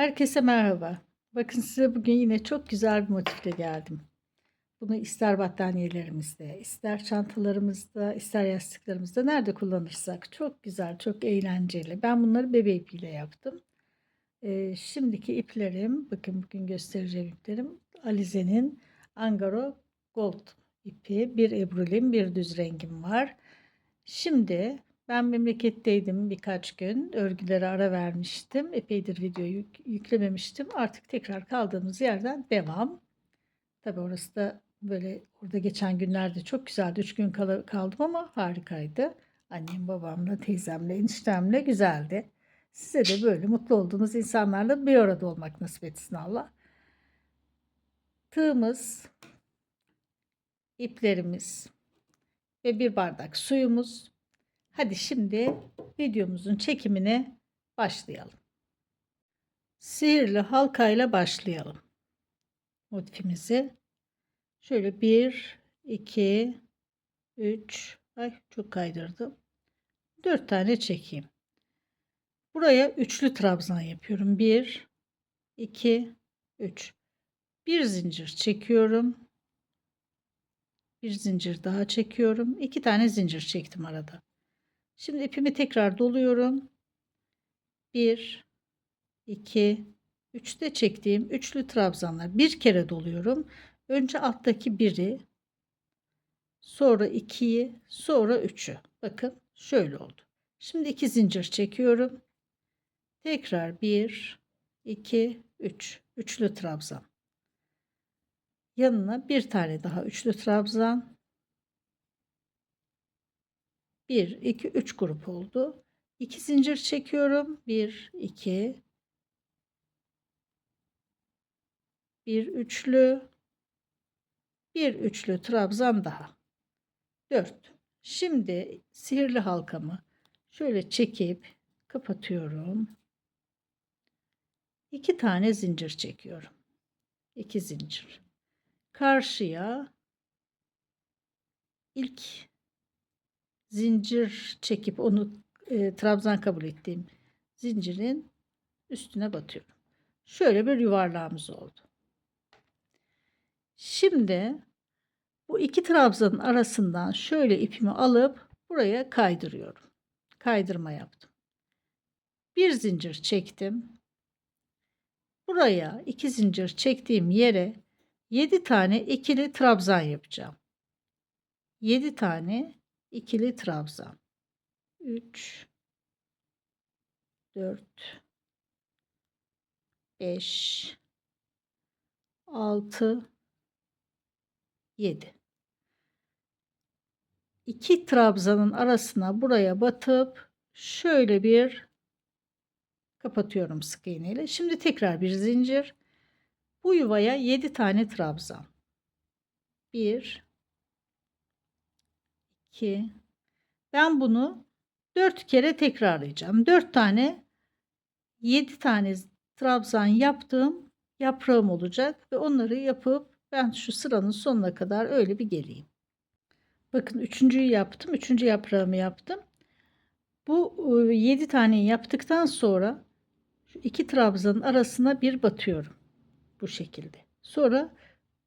Herkese merhaba. Bakın size bugün yine çok güzel bir motifle geldim. Bunu ister battaniyelerimizde, ister çantalarımızda, ister yastıklarımızda nerede kullanırsak çok güzel, çok eğlenceli. Ben bunları bebe ipiyle yaptım. Ee, şimdiki iplerim, bakın bugün göstereceğim iplerim Alize'nin Angaro Gold ipi. Bir ebrulim, bir düz rengim var. Şimdi ben memleketteydim birkaç gün. Örgülere ara vermiştim. Epeydir video yük- yüklememiştim. Artık tekrar kaldığımız yerden devam. Tabii orası da böyle orada geçen günlerde çok güzeldi. Üç gün kala- kaldım ama harikaydı. Annem, babamla, teyzemle, eniştemle güzeldi. Size de böyle mutlu olduğunuz insanlarla bir arada olmak nasip etsin Allah. Tığımız, iplerimiz ve bir bardak suyumuz. Hadi şimdi videomuzun çekimine başlayalım. Sihirli halkayla başlayalım. Motifimizi şöyle 1 2 3 ay çok kaydırdım. 4 tane çekeyim. Buraya üçlü trabzan yapıyorum. 1 2 3 bir zincir çekiyorum. Bir zincir daha çekiyorum. İki tane zincir çektim arada. Şimdi ipimi tekrar doluyorum. 1 2 3 de çektiğim üçlü trabzanlar bir kere doluyorum. Önce alttaki biri, sonra 2'yi, sonra 3'ü. Bakın şöyle oldu. Şimdi iki zincir çekiyorum. Tekrar 1 2 3 üçlü trabzan. Yanına bir tane daha üçlü trabzan. 1, 2, 3 grup oldu. 2 zincir çekiyorum. 1, 2, 1 üçlü, bir üçlü trabzan daha. 4. Şimdi sihirli halkamı şöyle çekip kapatıyorum. 2 tane zincir çekiyorum. 2 zincir. Karşıya ilk zincir çekip onu e, trabzan kabul ettiğim zincirin üstüne batıyorum. Şöyle bir yuvarlağımız oldu. Şimdi bu iki trabzanın arasından şöyle ipimi alıp buraya kaydırıyorum. Kaydırma yaptım. Bir zincir çektim. Buraya iki zincir çektiğim yere 7 tane ikili trabzan yapacağım. 7 tane ikili trabzan. 3 4 5 6 7 İki trabzanın arasına buraya batıp şöyle bir kapatıyorum sık iğneyle. Şimdi tekrar bir zincir. Bu yuvaya 7 tane trabzan. 1 2 Ben bunu 4 kere tekrarlayacağım. 4 tane 7 tane trabzan yaptığım yaprağım olacak ve onları yapıp ben şu sıranın sonuna kadar öyle bir geleyim. Bakın üçüncüyü yaptım. Üçüncü yaprağımı yaptım. Bu 7 tane yaptıktan sonra şu iki trabzanın arasına bir batıyorum. Bu şekilde. Sonra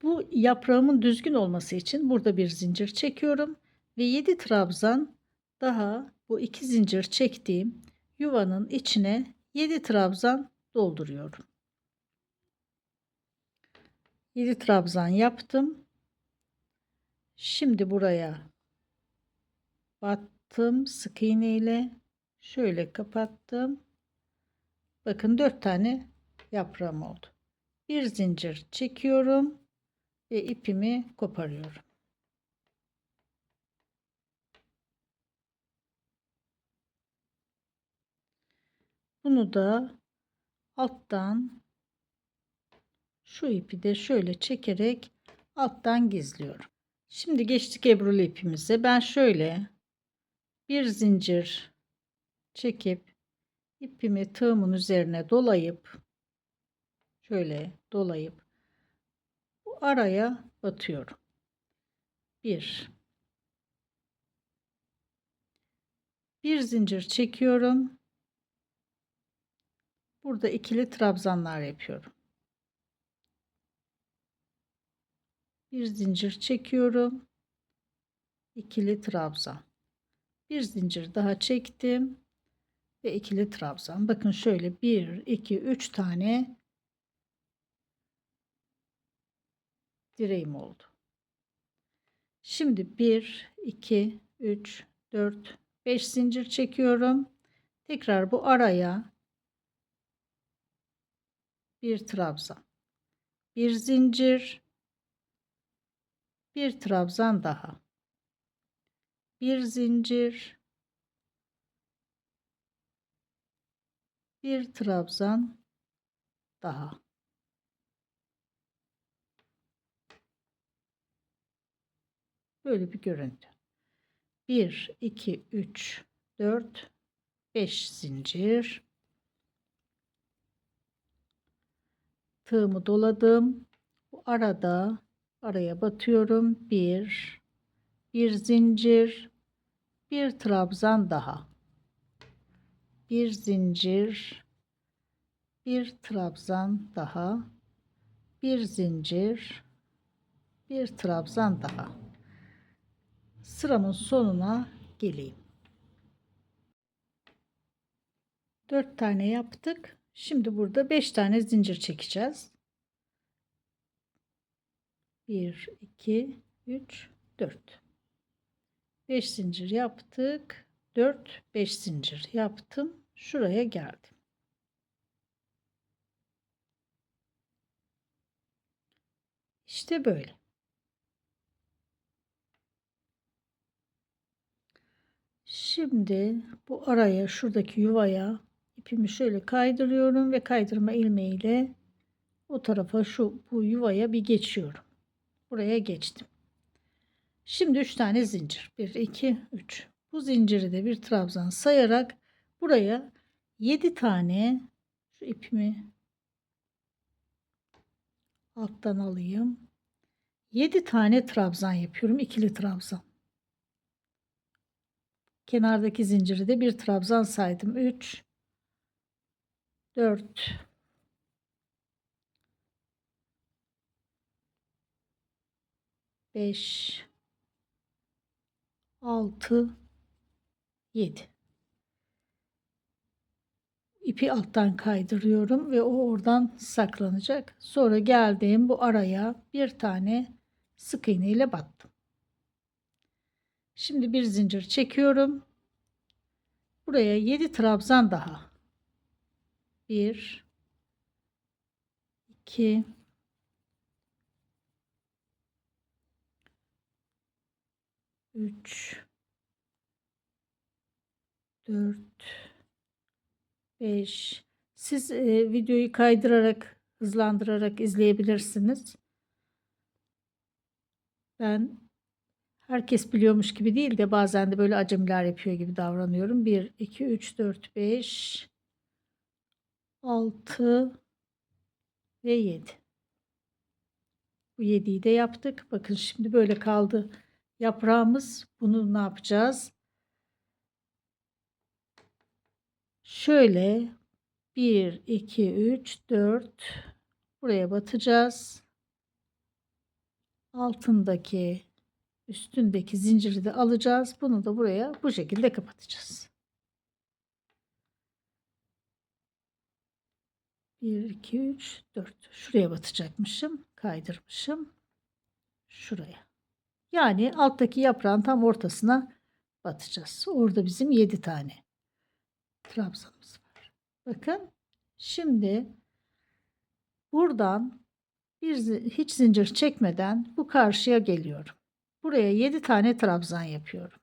bu yaprağımın düzgün olması için burada bir zincir çekiyorum ve 7 trabzan daha bu iki zincir çektiğim yuvanın içine 7 trabzan dolduruyorum. 7 trabzan yaptım. Şimdi buraya battım sık iğne ile şöyle kapattım. Bakın 4 tane yaprağım oldu. Bir zincir çekiyorum ve ipimi koparıyorum. Bunu da alttan şu ipi de şöyle çekerek alttan gizliyorum. Şimdi geçtik ebrulu ipimize. Ben şöyle bir zincir çekip ipimi tığımın üzerine dolayıp şöyle dolayıp bu araya batıyorum. Bir bir zincir çekiyorum Burada ikili trabzanlar yapıyorum. Bir zincir çekiyorum. İkili trabzan. Bir zincir daha çektim ve ikili trabzan. Bakın şöyle 1 2 3 tane direğim oldu. Şimdi 1 2 3 4 5 zincir çekiyorum. Tekrar bu araya bir trabzan. Bir zincir, bir trabzan daha. Bir zincir, bir trabzan daha. Böyle bir görüntü. 1 2 3 4 5 zincir tığımı doladım. Bu arada araya batıyorum. Bir bir zincir bir trabzan daha. Bir zincir bir trabzan daha. Bir zincir bir trabzan daha. Sıramın sonuna geleyim. 4 tane yaptık. Şimdi burada 5 tane zincir çekeceğiz. 1 2 3 4 5 zincir yaptık. 4 5 zincir yaptım. Şuraya geldim. İşte böyle. Şimdi bu araya şuradaki yuvaya ipimi şöyle kaydırıyorum ve kaydırma ilmeğiyle o tarafa şu bu yuvaya bir geçiyorum. Buraya geçtim. Şimdi 3 tane zincir. 1 2 3. Bu zinciri de bir trabzan sayarak buraya 7 tane şu ipimi alttan alayım. 7 tane trabzan yapıyorum. ikili trabzan. Kenardaki zinciri de bir trabzan saydım. 3 4 5 6 7 ipi alttan kaydırıyorum ve o oradan saklanacak. Sonra geldiğim bu araya bir tane sık iğne ile battım. Şimdi bir zincir çekiyorum. Buraya 7 trabzan daha. 1 2 3 4 5 Siz e, videoyu kaydırarak, hızlandırarak izleyebilirsiniz. Ben herkes biliyormuş gibi değil de bazen de böyle acemiler yapıyor gibi davranıyorum. 1 2 3 4 5 6 ve 7. Bu 7'yi de yaptık. Bakın şimdi böyle kaldı yaprağımız. Bunu ne yapacağız? Şöyle 1 2 3 4 buraya batacağız. Altındaki üstündeki zinciri de alacağız. Bunu da buraya bu şekilde kapatacağız. 1, 2, 3, 4. Şuraya batacakmışım. Kaydırmışım. Şuraya. Yani alttaki yaprağın tam ortasına batacağız. Orada bizim 7 tane trabzanımız var. Bakın. Şimdi buradan bir hiç zincir çekmeden bu karşıya geliyorum. Buraya 7 tane trabzan yapıyorum.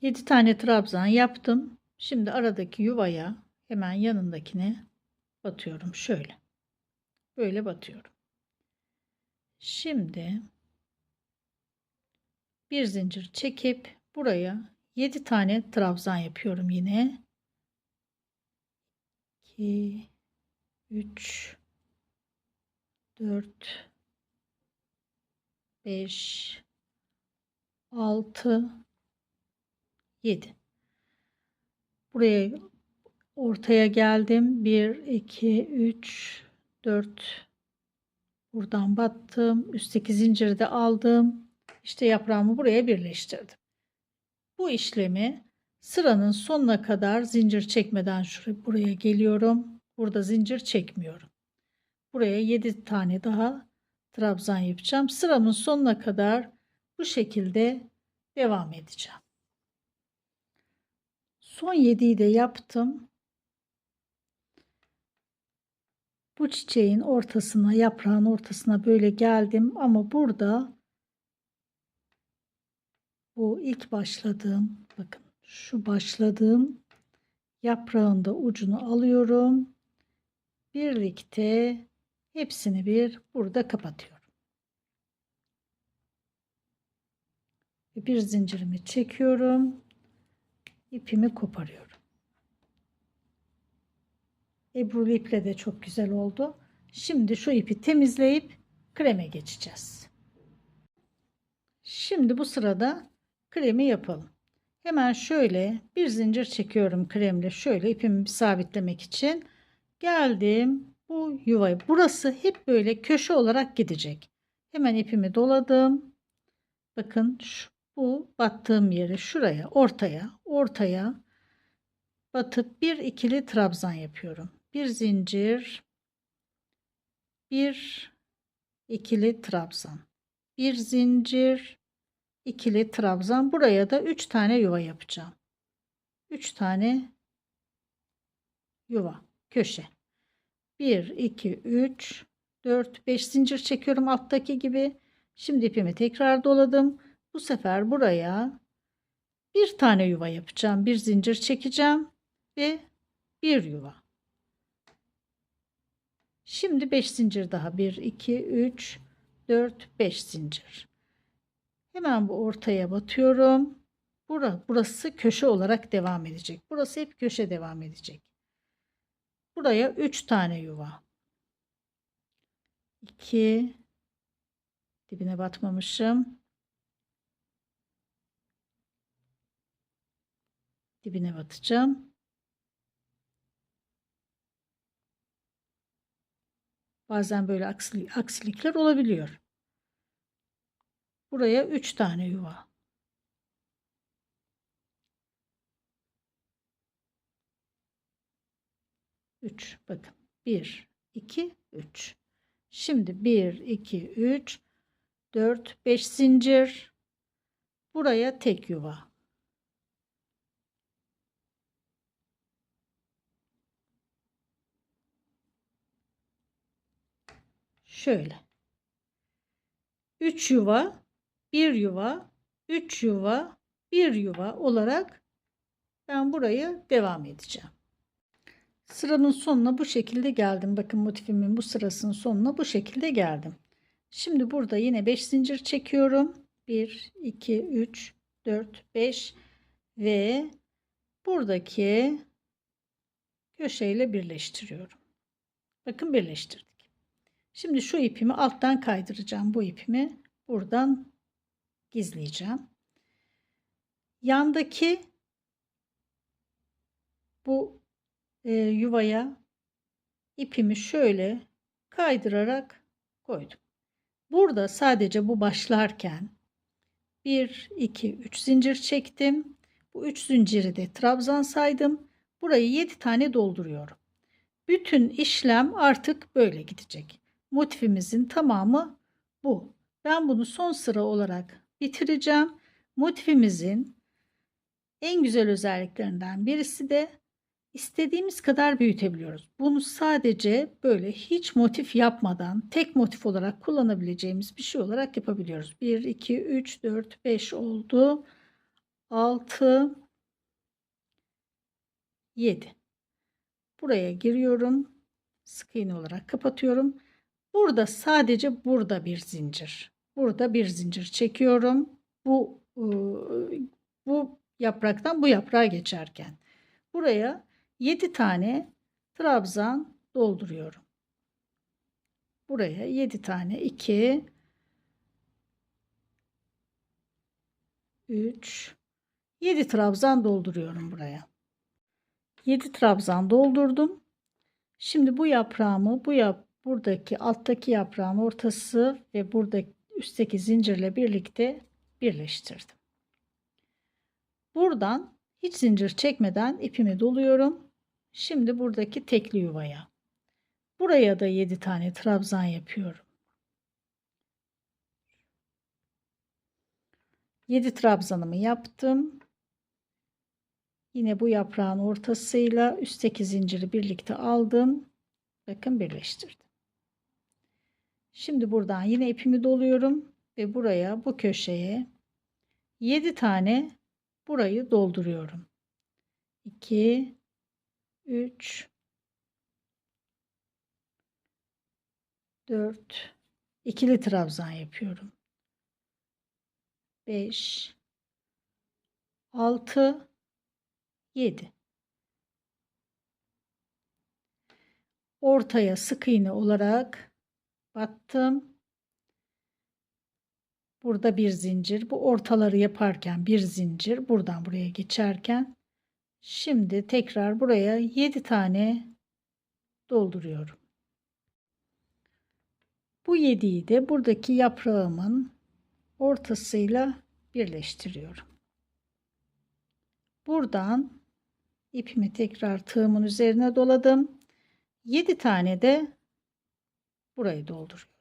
7 tane trabzan yaptım. Şimdi aradaki yuvaya hemen yanındakine batıyorum. Şöyle. Böyle batıyorum. Şimdi bir zincir çekip buraya 7 tane trabzan yapıyorum yine. 2 3 4 5 6 7 Buraya ortaya geldim. 1, 2, 3, 4. Buradan battım. Üstteki zinciri de aldım. İşte yaprağımı buraya birleştirdim. Bu işlemi sıranın sonuna kadar zincir çekmeden şuraya buraya geliyorum. Burada zincir çekmiyorum. Buraya 7 tane daha trabzan yapacağım. Sıramın sonuna kadar bu şekilde devam edeceğim. Son 7'yi de yaptım. Bu çiçeğin ortasına, yaprağın ortasına böyle geldim ama burada bu ilk başladığım, bakın şu başladığım yaprağın da ucunu alıyorum. Birlikte hepsini bir burada kapatıyorum. Bir zincirimi çekiyorum. İpimi koparıyorum. Ebru iple de çok güzel oldu. Şimdi şu ipi temizleyip kreme geçeceğiz. Şimdi bu sırada kremi yapalım. Hemen şöyle bir zincir çekiyorum kremle şöyle ipimi sabitlemek için. Geldim bu yuvayı. Burası hep böyle köşe olarak gidecek. Hemen ipimi doladım. Bakın şu, bu battığım yeri şuraya ortaya ortaya batıp bir ikili trabzan yapıyorum. Bir zincir bir ikili trabzan. Bir zincir ikili trabzan. Buraya da 3 tane yuva yapacağım. 3 tane yuva köşe. 1 2 3 4 5 zincir çekiyorum alttaki gibi. Şimdi ipimi tekrar doladım bu sefer buraya bir tane yuva yapacağım bir zincir çekeceğim ve bir yuva şimdi 5 zincir daha 1 2 3 4 5 zincir Hemen bu ortaya batıyorum. Burası, burası köşe olarak devam edecek. Burası hep köşe devam edecek. Buraya 3 tane yuva. 2 dibine batmamışım. Dibine batacağım. Bazen böyle aksilikler olabiliyor. Buraya 3 tane yuva. Üç. Bakın. Bir, iki, üç. Şimdi bir, iki, üç, dört, beş zincir. Buraya tek yuva. Şöyle. Üç yuva bir yuva, üç yuva, bir yuva olarak ben burayı devam edeceğim. Sıranın sonuna bu şekilde geldim. Bakın motifimin bu sırasının sonuna bu şekilde geldim. Şimdi burada yine 5 zincir çekiyorum. 1, 2, 3, 4, 5 ve buradaki köşeyle birleştiriyorum. Bakın birleştirdik. Şimdi şu ipimi alttan kaydıracağım. Bu ipimi buradan gizleyeceğim. Yandaki bu e, yuvaya ipimi şöyle kaydırarak koydum. Burada sadece bu başlarken 1 2 3 zincir çektim. Bu 3 zinciri de trabzan saydım. Burayı 7 tane dolduruyorum. Bütün işlem artık böyle gidecek. Motifimizin tamamı bu. Ben bunu son sıra olarak bitireceğim. Motifimizin en güzel özelliklerinden birisi de istediğimiz kadar büyütebiliyoruz. Bunu sadece böyle hiç motif yapmadan tek motif olarak kullanabileceğimiz bir şey olarak yapabiliyoruz. 1, 2, 3, 4, 5 oldu. 6, 7. Buraya giriyorum. Sık iğne olarak kapatıyorum. Burada sadece burada bir zincir. Burada bir zincir çekiyorum. Bu bu yapraktan bu yaprağa geçerken buraya 7 tane trabzan dolduruyorum. Buraya 7 tane 2 3 7 trabzan dolduruyorum buraya. 7 trabzan doldurdum. Şimdi bu yaprağımı bu yap buradaki alttaki yaprağın ortası ve buradaki üstteki zincirle birlikte birleştirdim. Buradan hiç zincir çekmeden ipimi doluyorum. Şimdi buradaki tekli yuvaya. Buraya da 7 tane trabzan yapıyorum. 7 trabzanımı yaptım. Yine bu yaprağın ortasıyla üstteki zinciri birlikte aldım. Bakın birleştirdim. Şimdi buradan yine ipimi doluyorum ve buraya bu köşeye 7 tane burayı dolduruyorum. 2 3 4 ikili trabzan yapıyorum. 5 6 7 ortaya sık iğne olarak battım. Burada bir zincir. Bu ortaları yaparken bir zincir. Buradan buraya geçerken şimdi tekrar buraya 7 tane dolduruyorum. Bu 7'yi de buradaki yaprağımın ortasıyla birleştiriyorum. Buradan ipimi tekrar tığımın üzerine doladım. 7 tane de burayı dolduruyorum.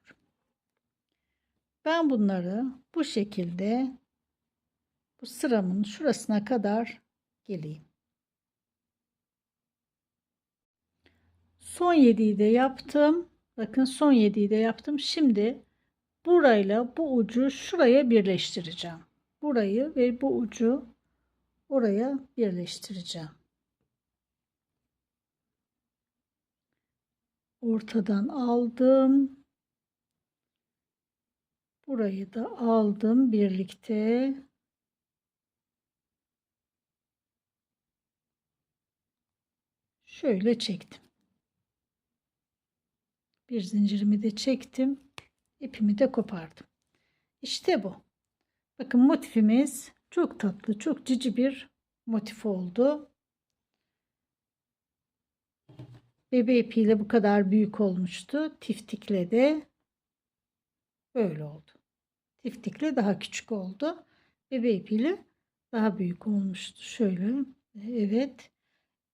Ben bunları bu şekilde bu sıramın şurasına kadar geleyim. Son 7'yi de yaptım. Bakın son 7'yi de yaptım. Şimdi burayla bu ucu şuraya birleştireceğim. Burayı ve bu ucu oraya birleştireceğim. Ortadan aldım. Burayı da aldım birlikte. Şöyle çektim. Bir zincirimi de çektim. İpimi de kopardım. İşte bu. Bakın motifimiz çok tatlı, çok cici bir motif oldu. Bebe ipiyle bu kadar büyük olmuştu. Tiftikle de böyle oldu. Tiftikle daha küçük oldu. Bebe ipiyle daha büyük olmuştu. Şöyle. Evet.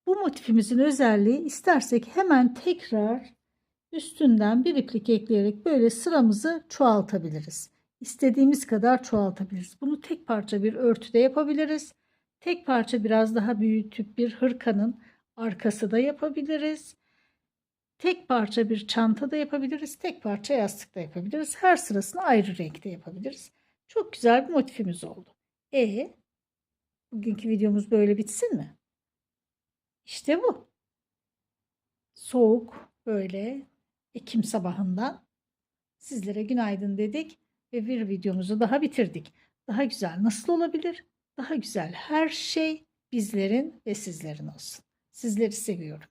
Bu motifimizin özelliği istersek hemen tekrar üstünden bir iplik ekleyerek böyle sıramızı çoğaltabiliriz. İstediğimiz kadar çoğaltabiliriz. Bunu tek parça bir örtüde yapabiliriz. Tek parça biraz daha büyütüp bir hırkanın arkası da yapabiliriz. Tek parça bir çanta da yapabiliriz. Tek parça yastık da yapabiliriz. Her sırasını ayrı renkte yapabiliriz. Çok güzel bir motifimiz oldu. E bugünkü videomuz böyle bitsin mi? İşte bu. Soğuk böyle Ekim sabahından sizlere günaydın dedik ve bir videomuzu daha bitirdik. Daha güzel nasıl olabilir? Daha güzel her şey bizlerin ve sizlerin olsun. Sizleri seviyorum.